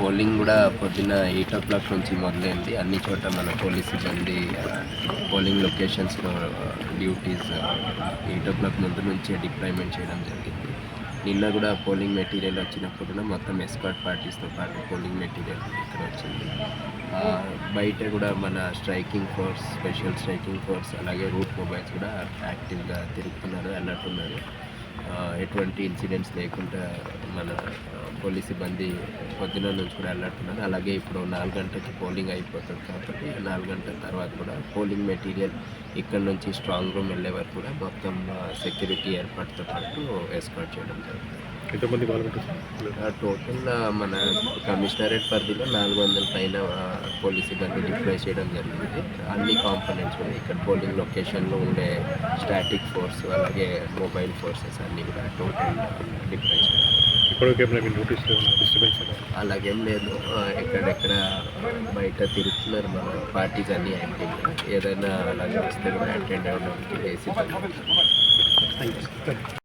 Polling కూడా పొద్దున్న eight ఓ clock నుంచి మొదలైంది. అన్ని చోట్ల మన పోలీస్ సిబ్బంది పోలింగ్ లొకేషన్స్లో డ్యూటీస్ ఎయిట్ ఓ క్లాక్ ముందు నుంచే డిప్లాయ్మెంట్ చేయడం జరిగింది. నిన్న కూడా పోలింగ్ మెటీరియల్ వచ్చినప్పుడు కూడా మొత్తం ఎస్కాట్ పార్టీస్తో పాటు పోలింగ్ మెటీరియల్ ఇక్కడ వచ్చింది. బయట కూడా మన striking force special striking force అలాగే రూట్ మొబైల్స్ కూడా యాక్టివ్గా తిరుగుతున్నారు అన్నట్టున్నారు ఎటువంటి ఇన్సిడెంట్స్ లేకుండా పోలీస్ సిబ్బంది పొద్దున నుంచి కూడా అలర్ట్ ఉన్నారు అలాగే ఇప్పుడు నాలుగు గంటలకి పోలింగ్ అయిపోతుంది కాబట్టి నాలుగు గంటల తర్వాత కూడా పోలింగ్ మెటీరియల్ ఇక్కడ నుంచి స్ట్రాంగ్ రూమ్ వెళ్ళే వరకు కూడా మొత్తం సెక్యూరిటీ ఏర్పాటుతో పాటు ఎస్కాట్ చేయడం జరుగుతుంది. టోటల్ మన కమిషనరేట్ పరిధిలో నాలుగు వందల పైన పోలీస్ సిబ్బంది డిప్లాయ్ చేయడం జరిగింది. అన్ని కాంపోనెంట్స్ కూడా ఇక్కడ పోలింగ్ లొకేషన్లో ఉండే స్టాటిక్ ఫోర్స్ అలాగే మొబైల్ ఫోర్సెస్ అన్నీ కూడా టోటల్ డిప్లాయ్ చేయడం మీకు నోటీసులు ఏమైనా డిస్టర్బెన్స్ అలాగేం లేదు. ఎక్కడెక్కడ బయట తిరుగుతున్నారు మన పార్టీస్ అన్నీ యాక్టివ్గా ఏదైనా అలాగే వస్తే కూడా అటెండ్ అవ్వడానికి ఉంటారు. Thank you